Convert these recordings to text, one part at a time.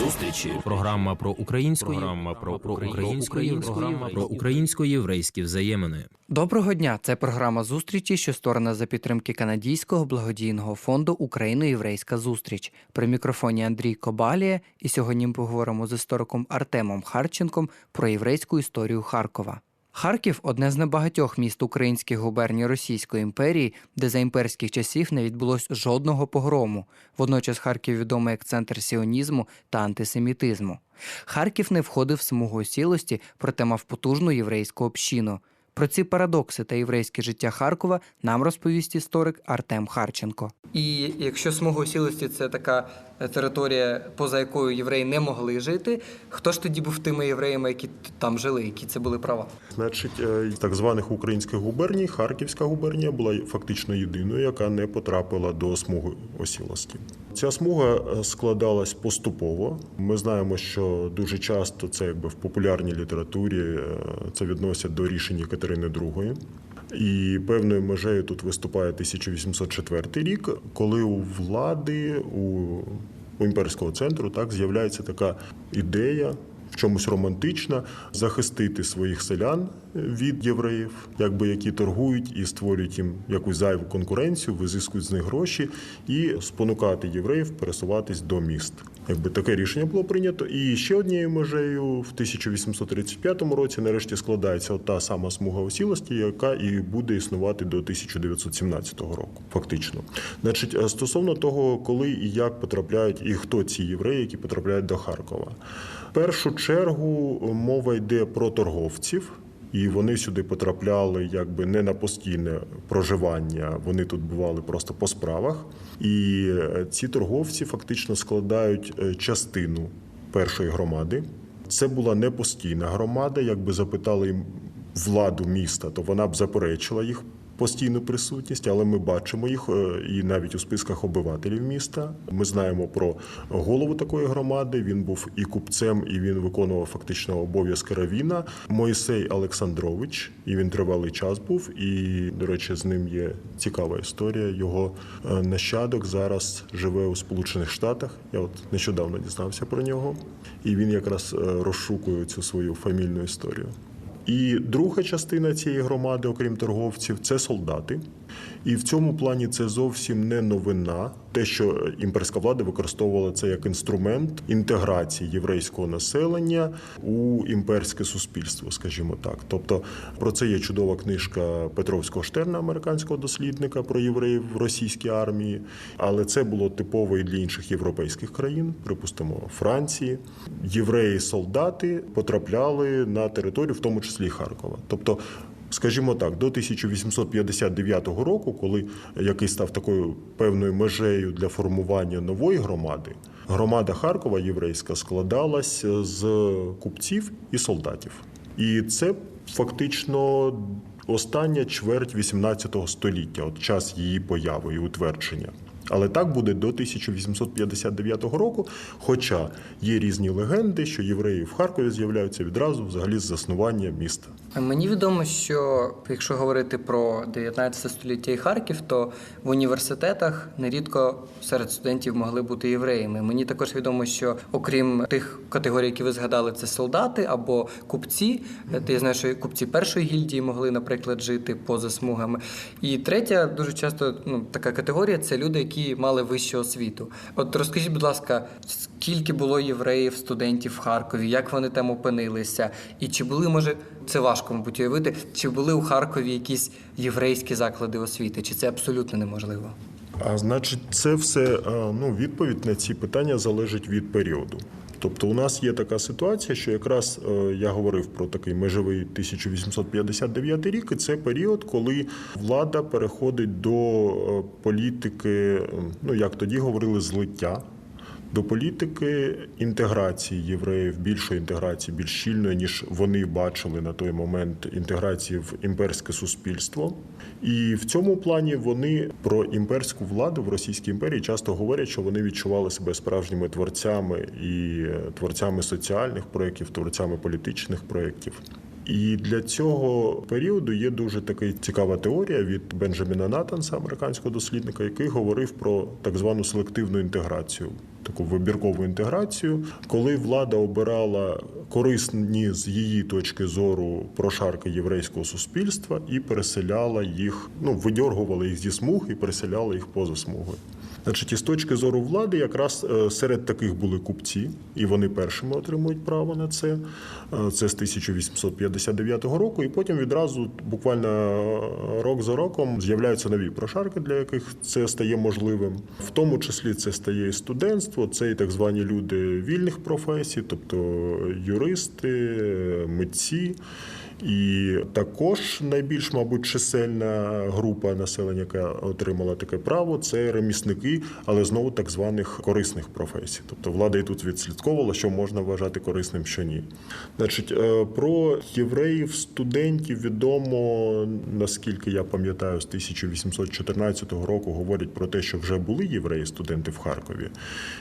Зустрічі. Програма про українську програма про, про української програма про українсько-єврейські взаємини. Доброго дня! Це програма зустрічі, що створена за підтримки канадійського благодійного фонду Україно-Єврейська зустріч. При мікрофоні Андрій Кобалія, і сьогодні ми поговоримо з істориком Артемом Харченком про єврейську історію Харкова. Харків одне з небагатьох міст українських губерній Російської імперії, де за імперських часів не відбулось жодного погрому. Водночас Харків відомий як центр сіонізму та антисемітизму. Харків не входив в смугу осілості, проте мав потужну єврейську общину. Про ці парадокси та єврейське життя Харкова нам розповість історик Артем Харченко. І якщо смуга осілості це така територія, поза якою євреї не могли жити, хто ж тоді був тими євреями, які там жили, які це були права? Значить, е, так званих українських губерній, Харківська губернія була фактично єдиною, яка не потрапила до смуги осілості. Ця смуга е, складалась поступово. Ми знаємо, що дуже часто це якби в популярній літературі е, це відносять до рішень Катерини II. І певною межею тут виступає 1804 рік, коли у влади у, у імперського центру так з'являється така ідея. В чомусь романтична захистити своїх селян від євреїв, якби які торгують і створюють їм якусь зайву конкуренцію, визискують з них гроші і спонукати євреїв пересуватись до міст. Якби таке рішення було прийнято, і ще однією межею в 1835 році нарешті складається та сама смуга осілості, яка і буде існувати до 1917 року. Фактично, значить, стосовно того, коли і як потрапляють, і хто ці євреї, які потрапляють до Харкова, першу чергу мова йде про торговців. І вони сюди потрапляли якби не на постійне проживання. Вони тут бували просто по справах. І ці торговці фактично складають частину першої громади. Це була не постійна громада. Якби запитали владу міста, то вона б заперечила їх. Постійну присутність, але ми бачимо їх і навіть у списках обивателів міста. Ми знаємо про голову такої громади. Він був і купцем, і він виконував фактично обов'язки равіна. Мойсей Олександрович, і він тривалий час був. І, до речі, з ним є цікава історія. Його нащадок зараз живе у Сполучених Штатах. Я от нещодавно дізнався про нього, і він якраз розшукує цю свою фамільну історію. І друга частина цієї громади, окрім торговців, це солдати. І в цьому плані це зовсім не новина. Те, що імперська влада використовувала це як інструмент інтеграції єврейського населення у імперське суспільство, скажімо так. Тобто про це є чудова книжка Петровського Штерна, американського дослідника про євреїв в російській армії. Але це було типово і для інших європейських країн, припустимо, Франції. Євреї-солдати потрапляли на територію, в тому числі Харкова. Тобто Скажімо так, до 1859 року, коли який став такою певною межею для формування нової громади, громада Харкова єврейська складалась з купців і солдатів. І це фактично остання чверть 18 століття, от час її появи і утвердження. Але так буде до 1859 року. Хоча є різні легенди, що євреї в Харкові з'являються відразу взагалі з заснування міста. Мені відомо, що якщо говорити про 19 століття і Харків, то в університетах нерідко серед студентів могли бути євреями. Мені також відомо, що окрім тих категорій, які ви згадали, це солдати або купці. Mm-hmm. Я знаю, що купці першої гільдії могли, наприклад, жити поза смугами. І третя дуже часто ну, така категорія це люди, які мали вищу освіту. От розкажіть, будь ласка, скільки було євреїв, студентів в Харкові, як вони там опинилися, і чи були, може, це важко, мабуть, уявити, чи були у Харкові якісь єврейські заклади освіти, чи це абсолютно неможливо? А значить, це все ну, відповідь на ці питання залежить від періоду. Тобто, у нас є така ситуація, що якраз я говорив про такий межовий 1859 рік, і це період, коли влада переходить до політики, ну як тоді говорили, злиття. До політики інтеграції євреїв, більшої інтеграції, більш щільної, ніж вони бачили на той момент інтеграції в імперське суспільство. І в цьому плані вони про імперську владу в Російській імперії часто говорять, що вони відчували себе справжніми творцями і творцями соціальних проєктів, творцями політичних проєктів. І для цього періоду є дуже така цікава теорія від Бенджаміна Натанса, американського дослідника, який говорив про так звану селективну інтеграцію таку вибіркову інтеграцію, коли влада обирала корисні з її точки зору прошарки єврейського суспільства і переселяла їх, ну видьоргувала їх зі смуг і переселяла їх поза смугою. Значить, із точки зору влади, якраз е, серед таких були купці, і вони першими отримують право на це. Е, Це з 1859 року, і потім відразу, буквально е, рок за роком, з'являються нові прошарки, для яких це стає можливим. В тому числі це стає і студентство, це і так звані люди вільних професій, тобто юристи, митці. І також найбільш, мабуть, чисельна група населення, яка отримала таке право, це ремісники, але знову так званих корисних професій. Тобто влада і тут відслідковувала, що можна вважати корисним, що ні. Значить, е, про євреїв, студентів відомо, наскільки я пам'ятаю, з 1814 року говорять про те, що вже були євреї, студенти в Харкові,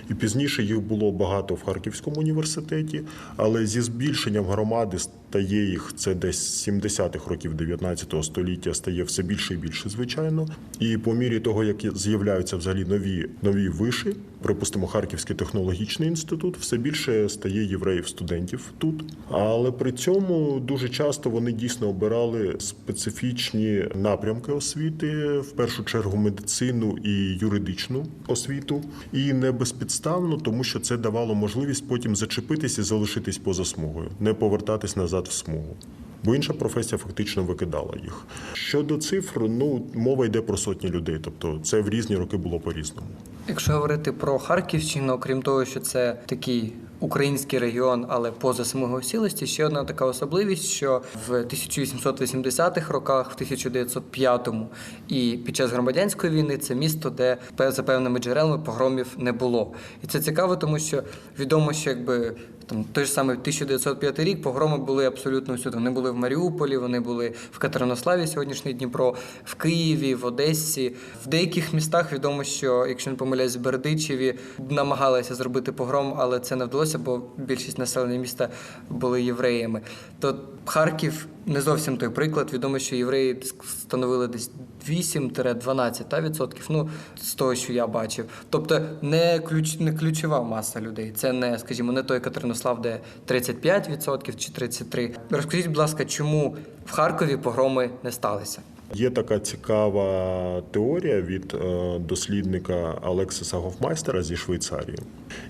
і пізніше їх було багато в Харківському університеті, але зі збільшенням громади стає їх це десь з 70-х років 19 століття стає все більше і більше, звичайно. І по мірі того, як з'являються взагалі нові нові виші, припустимо, Харківський технологічний інститут, все більше стає євреїв-студентів тут. Але при цьому дуже часто вони дійсно обирали специфічні напрямки освіти, в першу чергу медицину і юридичну освіту, і не безпідставно, тому що це давало можливість потім зачепитися і залишитись поза смугою, не повертатись назад в смугу. Бо інша професія фактично викидала їх. Щодо цифр, ну мова йде про сотні людей, тобто це в різні роки було по-різному. Якщо говорити про Харківщину, окрім того, що це такий український регіон, але поза смугою сілості, ще одна така особливість, що в 1880-х роках, в 1905-му і під час громадянської війни це місто, де за певними джерелами погромів не було. І це цікаво, тому що відомо, що якби там той ж самий 1905 рік погроми були абсолютно всюди. Вони були в Маріуполі, вони були в Катеринославі, сьогоднішній Дніпро, в Києві, в Одесі. В деяких містах відомо, що якщо не помиляюсь, в Бердичеві намагалися зробити погром, але це не вдалося, бо більшість населення міста були євреями. То Харків не зовсім той приклад. Відомо, що євреї становили десь 8-12 та, відсотків. Ну з того, що я бачив. Тобто не ключ не ключова маса людей. Це не, скажімо, не той Катеринослав, де 35% чи 33%. Розкажіть, будь ласка, чому в Харкові погроми не сталися? Є така цікава теорія від е, дослідника Алексиса Гофмайстера зі Швейцарії,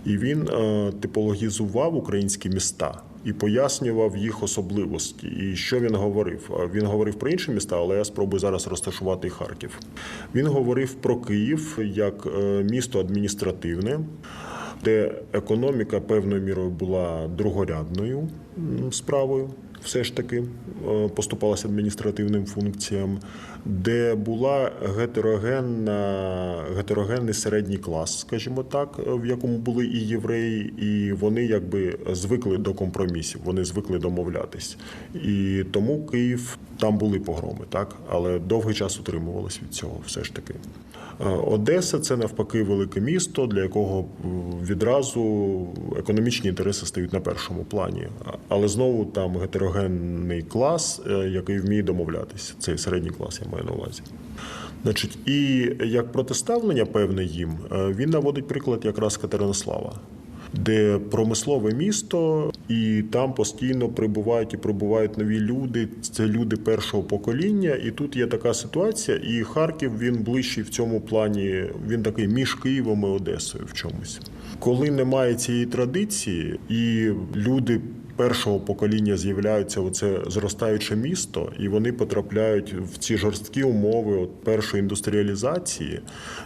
і він е, типологізував українські міста і пояснював їх особливості. І що він говорив? Він говорив про інші міста, але я спробую зараз розташувати Харків. Він говорив про Київ як е, місто адміністративне. Де економіка певною мірою була другорядною справою, все ж таки е, поступалася адміністративним функціям, де була гетерогенна, гетерогенний середній клас, скажімо так, в якому були і євреї, і вони якби звикли до компромісів, вони звикли домовлятись. І тому Київ там були погроми, так, але довгий час утримувалось від цього, все ж таки. Е, Одеса це навпаки велике місто, для якого відразу економічні інтереси стають на першому плані. Але знову там гетерогенний клас, е, який вміє домовлятися. Цей середній клас я маю на увазі. Значить, і як протиставлення певне їм, е, він наводить приклад якраз Катеринослава. Де промислове місто, і там постійно прибувають і прибувають нові люди. Це люди першого покоління. І тут є така ситуація. І Харків він ближчий в цьому плані. Він такий між Києвом і Одесою в чомусь. Коли немає цієї традиції, і люди першого покоління з'являються оце зростаюче місто, і вони потрапляють в ці жорсткі умови от першої індустріалізації.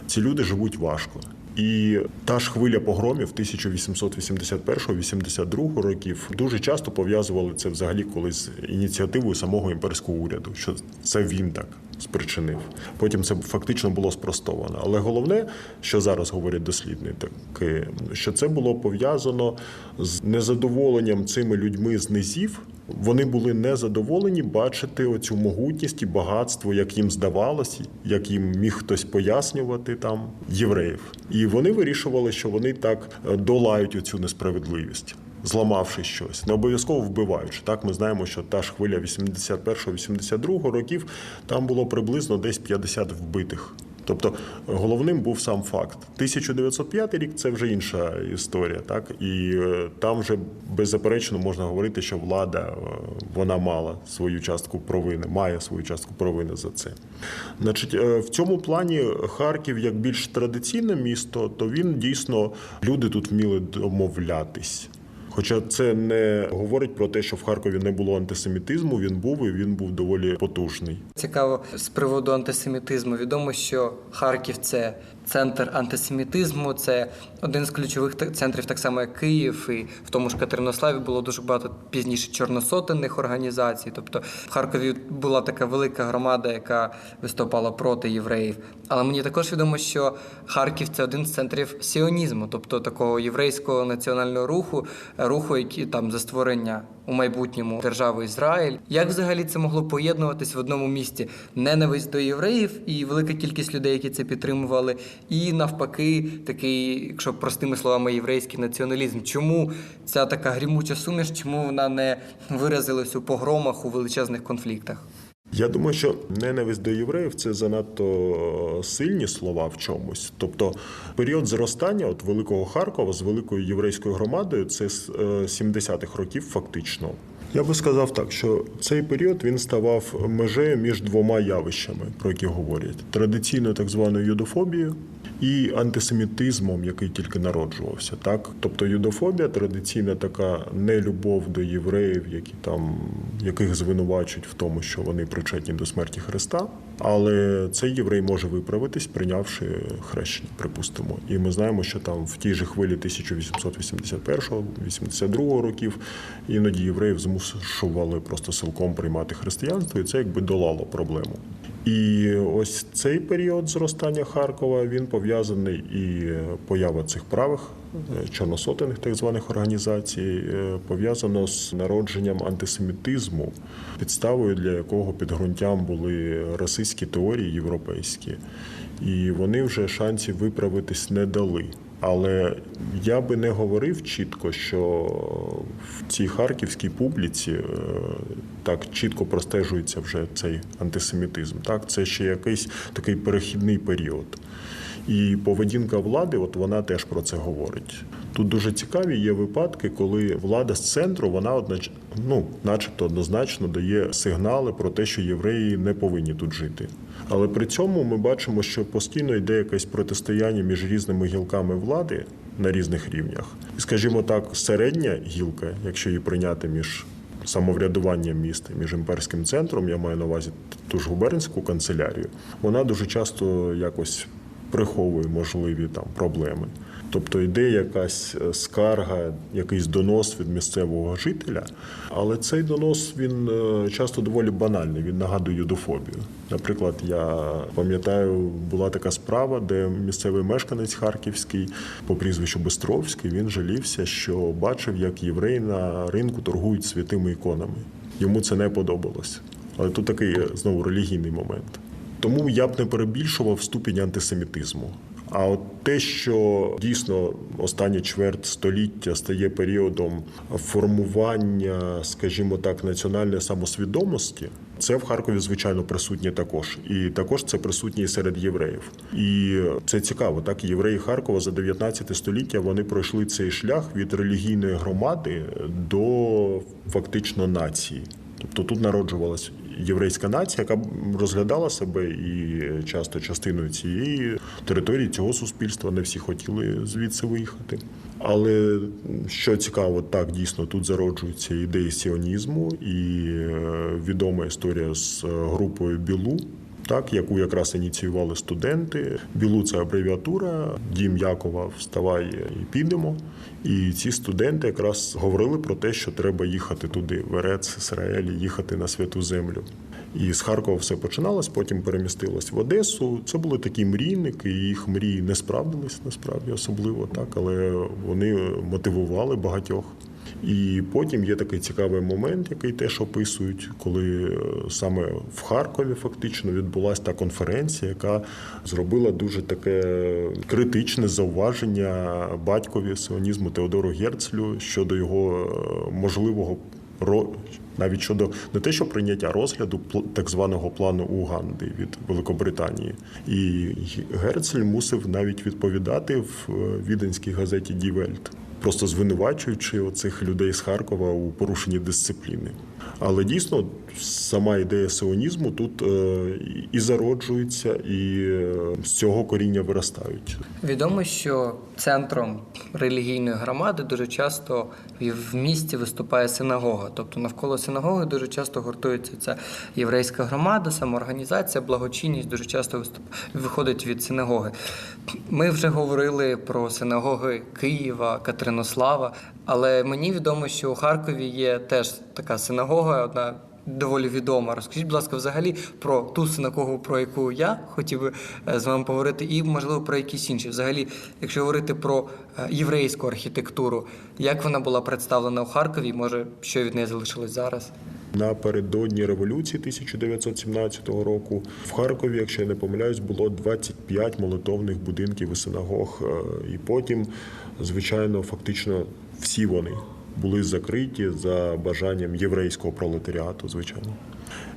Ці люди живуть важко. І та ж хвиля погромів 1881-82 років дуже часто пов'язували це взагалі колись з ініціативою самого імперського уряду, що це він так спричинив. Потім це фактично було спростовано. Але головне, що зараз говорять дослідники, що це було пов'язано з незадоволенням цими людьми з низів. Вони були незадоволені бачити оцю могутність і багатство, як їм здавалося, як їм міг хтось пояснювати там євреїв. І вони вирішували, що вони так долають оцю несправедливість. Зламавши щось, не обов'язково вбиваючи. Так, ми знаємо, що та ж хвиля 81-82 років там було приблизно десь 50 вбитих Тобто головним був сам факт. 1905 рік це вже інша історія, так і е, там вже беззаперечно можна говорити, що влада е, вона мала свою частку провини, має свою частку провини за це. Значить, е, в цьому плані Харків як більш традиційне місто, то він дійсно люди тут вміли домовлятись. Хоча це не говорить про те, що в Харкові не було антисемітизму, він був і він був доволі потужний. Цікаво з приводу антисемітизму. Відомо, що Харків це центр антисемітизму, це один з ключових центрів, так само як Київ, і в тому ж Катеринославі було дуже багато пізніше чорносотенних організацій. Тобто в Харкові була така велика громада, яка виступала проти євреїв. Але мені також відомо, що Харків це один з центрів сіонізму, тобто такого єврейського національного руху, руху, який там за створення у майбутньому держави Ізраїль. Як взагалі це могло поєднуватись в одному місті? Ненависть до євреїв і велика кількість людей, які це підтримували, і навпаки, такий, якщо простими словами, єврейський націоналізм. Чому ця така грімуча суміш? Чому вона не виразилась у погромах у величезних конфліктах? Я думаю, що ненависть до євреїв це занадто е, сильні слова в чомусь. Тобто період зростання от Великого Харкова з великою єврейською громадою це з е, 70-х років фактично. Я би сказав так, що цей період він ставав межею між двома явищами, про які говорять: традиційною так званою юдофобією і антисемітизмом, який тільки народжувався. Так, тобто юдофобія традиційна така нелюбов до євреїв, які там яких звинувачують в тому, що вони причетні до смерті Христа. Але цей єврей може виправитись, прийнявши хрещення, припустимо. І ми знаємо, що там в тій же хвилі 1881-82 років іноді євреїв змушували просто силком приймати християнство, і це якби долало проблему. І ось цей період зростання Харкова він пов'язаний і поява цих правих е, чорносотених так званих організацій е, пов'язано з народженням антисемітизму, підставою для якого підґрунтям були расистські теорії європейські, і вони вже шансів виправитись не дали. Але я би не говорив чітко, що в цій харківській публіці е, так чітко простежується вже цей антисемітизм. Так, це ще якийсь такий перехідний період. І поведінка влади, от вона теж про це говорить. Тут дуже цікаві є випадки, коли влада з центру вона одноч... ну, начебто однозначно дає сигнали про те, що євреї не повинні тут жити. Але при цьому ми бачимо, що постійно йде якесь протистояння між різними гілками влади на різних рівнях. І, скажімо так, середня гілка, якщо її прийняти між самоврядуванням міста, між імперським центром, я маю на увазі ту ж губернську канцелярію, вона дуже часто якось приховує можливі там проблеми. Тобто йде якась е, скарга, якийсь донос від місцевого жителя, але цей донос він е, часто доволі банальний. Він нагадує юдофобію. Наприклад, я пам'ятаю, була така справа, де місцевий мешканець харківський по прізвищу Бистровський він жалівся, що бачив, як євреї на ринку торгують святими іконами. Йому це не подобалось. Але тут такий е, знову релігійний момент. Тому я б не перебільшував ступінь антисемітизму. А от те, що дійсно останнє чверть століття стає періодом формування, скажімо так, національної самосвідомості, це в Харкові звичайно присутнє також, і також це присутнє серед євреїв. І це цікаво. Так євреї Харкова за 19 століття вони пройшли цей шлях від релігійної громади до фактично нації. Тобто тут народжувалась єврейська нація, яка розглядала себе і часто частиною цієї території цього суспільства. Не всі хотіли звідси виїхати. Але що цікаво, так дійсно тут зароджуються ідеї сіонізму і е, відома історія з групою Білу. Так, яку якраз ініціювали студенти. Білу це абревіатура, дім Якова вставай і підемо. І ці студенти якраз говорили про те, що треба їхати туди, в Ерец, Ізраїль, їхати на святу землю. І з Харкова все починалось, потім перемістилось в Одесу. Це були такі мрійники, і їх мрії не справдились насправді особливо так, але вони мотивували багатьох. І потім є такий цікавий момент, який теж описують, коли е, саме в Харкові фактично відбулася та конференція, яка зробила дуже таке критичне зауваження батькові сионізму Теодору Герцлю щодо його е, можливого навіть щодо не те, що прийняття розгляду так званого плану Уганди від Великобританії. І Герцель мусив навіть відповідати в е, віденській газеті Welt, просто звинувачуючи оцих людей з Харкова у порушенні дисципліни. Але дійсно сама ідея сионізму тут е, і зароджується, і е, з цього коріння виростають. Відомо, що центром релігійної громади дуже часто в місті виступає синагога. Тобто навколо синагоги дуже часто гуртується ця єврейська громада, самоорганізація, благочинність дуже часто виступ... виходить від синагоги. Ми вже говорили про синагоги Києва, Катеринослава, але мені відомо, що у Харкові є теж така синагога, одна доволі відома. Розкажіть, будь ласка, взагалі про ту синагогу, про яку я хотів би е, з вами поговорити, і можливо про якісь інші. Взагалі, якщо говорити про е, єврейську архітектуру, як вона була представлена у Харкові, може, що від неї залишилось зараз? Напередодні революції 1917 року в Харкові, якщо я не помиляюсь, було 25 молитовних будинків і синагог. Е, І потім, звичайно, фактично всі вони були закриті за бажанням єврейського пролетаріату, звичайно.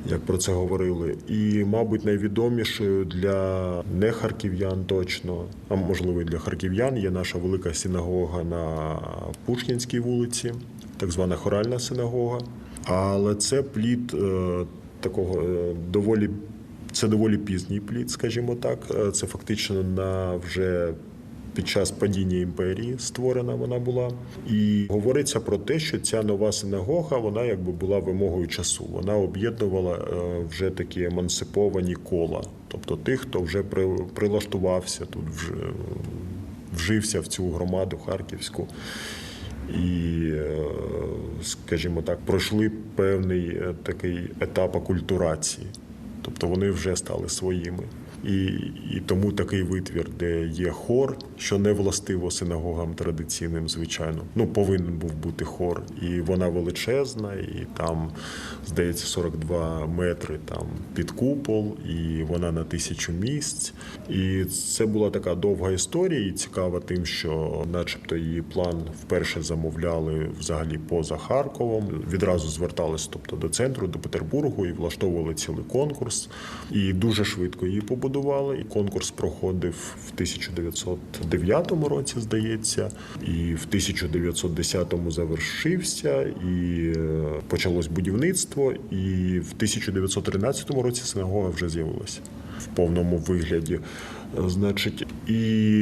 Як про це говорили, і мабуть найвідомішою для не харків'ян точно, а можливо і для харків'ян, є наша велика синагога на Пушкінській вулиці, так звана хоральна синагога. Але це плід е, такого е, доволі це доволі пізній плід, скажімо так. Е, Це фактично на вже під час падіння імперії створена вона була. І говориться про те, що ця нова синагога вона якби була вимогою часу. Вона об'єднувала е, вже такі емансиповані кола, тобто тих, хто вже прилаштувався тут, вже вжився в цю громаду харківську і, е, скажімо так, пройшли певний е, такий етап акультурації. Тобто вони вже стали своїми. І, і тому такий витвір, де є хор, що не властиво синагогам традиційним, звичайно. Ну, повинен був бути хор. І вона величезна, і там, здається, 42 метри там під купол, і вона на тисячу місць. І це була така довга історія, і цікава тим, що, начебто, її план вперше замовляли взагалі поза Харковом. Відразу звертались, тобто до центру, до Петербургу, і влаштовували цілий конкурс. І дуже швидко її побудували. І конкурс проходив в 1909 році, здається, і в 1910 завершився, і е, почалось будівництво. І в 1913 році синагога вже з'явилася в повному вигляді. Значить, і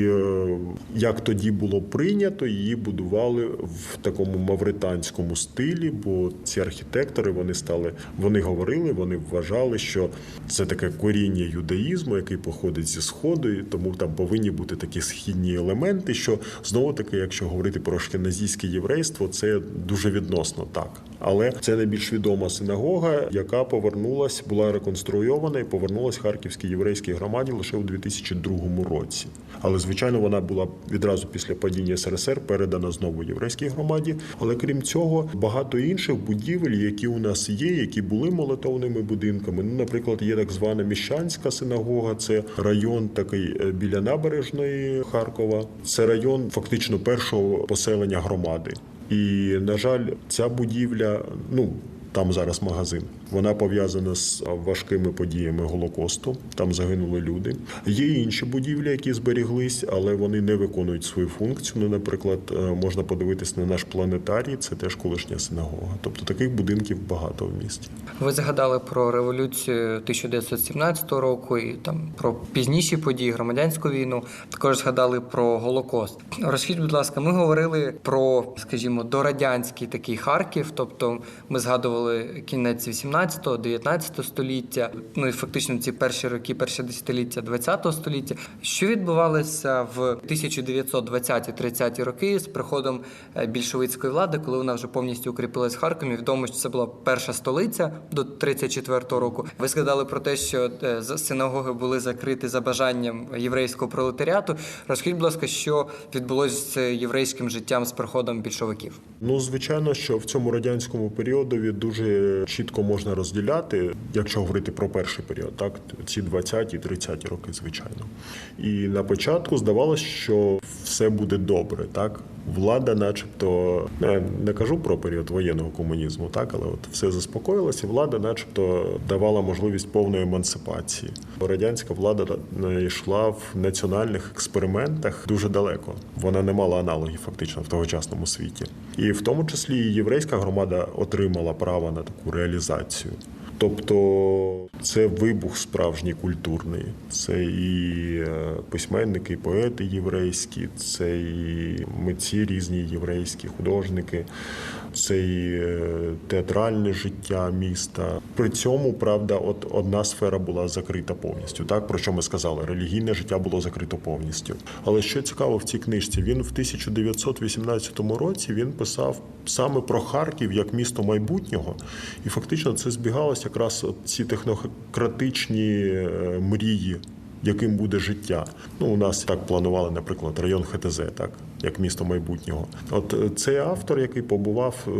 е, як тоді було прийнято, її будували в такому мавританському стилі, бо ці архітектори вони стали, вони говорили, вони вважали, що це таке коріння юдаїзму, який походить зі сходу, і тому там повинні бути такі східні елементи. Що знову таки, якщо говорити про ашкеназійське єврейство, це дуже відносно так. Але це найбільш відома синагога, яка повернулась, була реконструйована і повернулась Харківській єврейській громаді лише у 2002 році. Але звичайно, вона була відразу після падіння СРСР передана знову єврейській громаді. Але крім цього, багато інших будівель, які у нас є, які були молитовними будинками. Ну, наприклад, є так звана міщанська синагога, це район такий е, біля набережної Харкова. Це район фактично першого поселення громади. І на жаль, ця будівля, ну там зараз магазин. Вона пов'язана з важкими подіями Голокосту. Там загинули люди. Є інші будівлі, які зберіглись, але вони не виконують свою функцію. Ну, наприклад, е, можна подивитись на наш планетарій, це теж колишня синагога. Тобто таких будинків багато в місті. Ви згадали про революцію 1917 року і там про пізніші події, громадянську війну. Також згадали про Голокост. Розкажіть, будь ласка, ми говорили про, скажімо, дорадянський такий Харків. Тобто ми згадували кінець 18-го, 19 століття, ну і фактично ці перші роки, перше десятиліття 20 століття. Що відбувалося в 1920-30 роки з приходом е, більшовицької влади, коли вона вже повністю укріпилась в Харкові? Відомо, що це була перша столиця до 34-го року. Ви згадали про те, що е, синагоги були закриті за бажанням єврейського пролетаріату. Розкажіть, будь ласка, що відбулося з єврейським життям з приходом більшовиків? Ну, звичайно, що в цьому радянському періодові дуже чітко можна розділяти, якщо говорити про перший період, так ці 20-ті, 30-ті роки, звичайно. І на початку здавалося, що все буде добре, так. Влада, начебто, не, не кажу про період воєнного комунізму, так, але от все заспокоїлося, влада, начебто, давала можливість повної емансипації. Радянська влада е, йшла в національних експериментах дуже далеко. Вона не мала аналогів фактично в тогочасному світі. І в тому числі єврейська громада отримала право на таку реалізацію. Тобто це вибух справжній культурний. Це і е, письменники, і поети єврейські, це і митці різні єврейські, художники, це і е, театральне життя міста. При цьому, правда, от одна сфера була закрита повністю. Так про що ми сказали, релігійне життя було закрито повністю. Але що цікаво в цій книжці, він в 1918 році він писав саме про Харків як місто майбутнього, і фактично це збігалося якраз от ці технократичні е, мрії. Яким буде життя? Ну, у нас так планували, наприклад, район ХТЗ, так як місто майбутнього. От е, цей автор, який побував, е,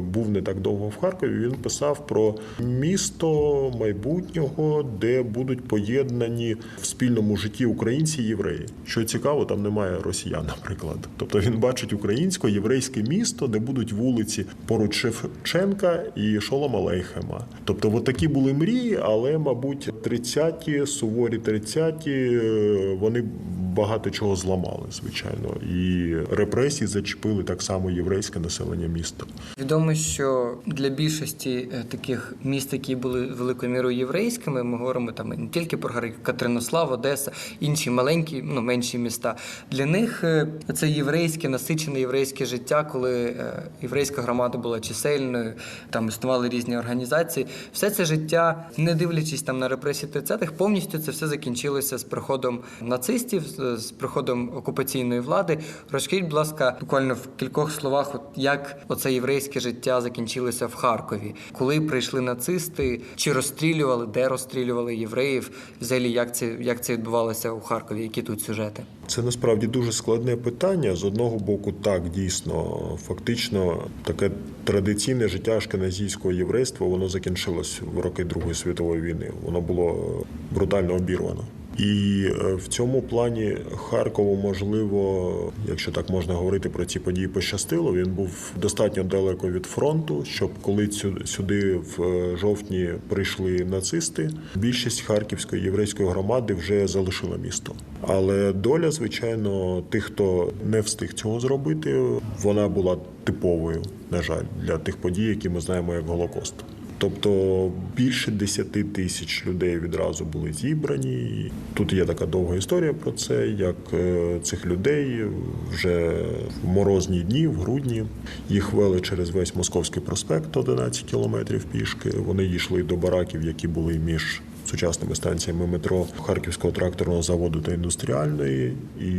був не так довго в Харкові. Він писав про місто майбутнього, де будуть поєднані в спільному житті українці і євреї. Що цікаво, там немає росіян, наприклад. Тобто він бачить українсько-єврейське місто, де будуть вулиці поруч Шевченка і Шолома Лейхема. Тобто, от такі були мрії, але, мабуть, 30-ті, суворі 30-ті, е, вони багато чого зламали, звичайно, і репресії зачепили так само єврейське населення міста. Відомо, що для більшості е, таких міст, які були великою мірою єврейськими, ми говоримо там не тільки про Катеринослав, Одеса, інші маленькі, ну менші міста. Для них е, це єврейське, насичене єврейське життя, коли е, єврейська громада була чисельною, там існували різні організації. Все це життя, не дивлячись там на репресії 30-х, повністю це все закінчилося з приходом нацистів, з- з приходом окупаційної влади. Розкажіть, будь ласка, буквально в кількох словах, от як оце єврейське життя закінчилося в Харкові, коли прийшли нацисти, чи розстрілювали, де розстрілювали євреїв? Взагалі, як це як це відбувалося у Харкові? Які тут сюжети? Це насправді дуже складне питання. З одного боку, так дійсно, фактично, таке традиційне життя ашкеназійського єврейства воно закінчилось в роки Другої світової війни. Воно було брутально обірвано. І е, в цьому плані Харкову, можливо, якщо так можна говорити про ці події, пощастило. Він був достатньо далеко від фронту, щоб коли сюди в е, жовтні прийшли нацисти, більшість харківської єврейської громади вже залишила місто. Але доля, звичайно, тих, хто не встиг цього зробити, вона була типовою, на жаль, для тих подій, які ми знаємо як Голокост. Тобто більше 10 тисяч людей відразу були зібрані. Тут є така довга історія про це, як е, цих людей вже в морозні дні, в грудні, їх вели через весь Московський проспект 11 кілометрів пішки. Вони йшли до бараків, які були між сучасними станціями метро Харківського тракторного заводу та індустріальної, і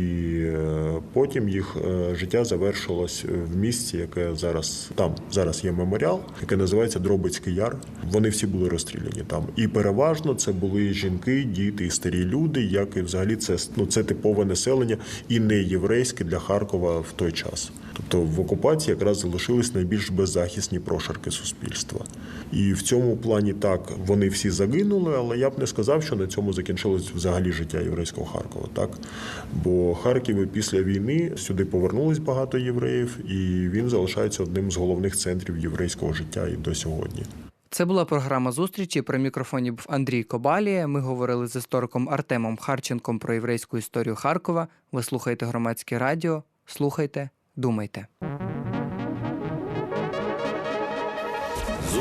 е, потім їх е, життя завершилось в місці, яке зараз там зараз є меморіал, яке називається Дробицький Яр. Вони всі були розстріляні там. І переважно це були жінки, діти і старі люди, як і взагалі це ну це типове населення і не єврейське для Харкова в той час. Тобто в окупації якраз залишились найбільш беззахисні прошарки суспільства. І в цьому плані так вони всі загинули, але я б не сказав, що на цьому закінчилось взагалі життя єврейського Харкова. Так бо Харків і після війни сюди повернулись багато євреїв, і він залишається одним з головних центрів єврейського життя і до сьогодні. Це була програма зустрічі. При мікрофоні був Андрій Кобалія. Ми говорили з істориком Артемом Харченком про єврейську історію Харкова. Ви слухаєте громадське радіо. Слухайте, думайте.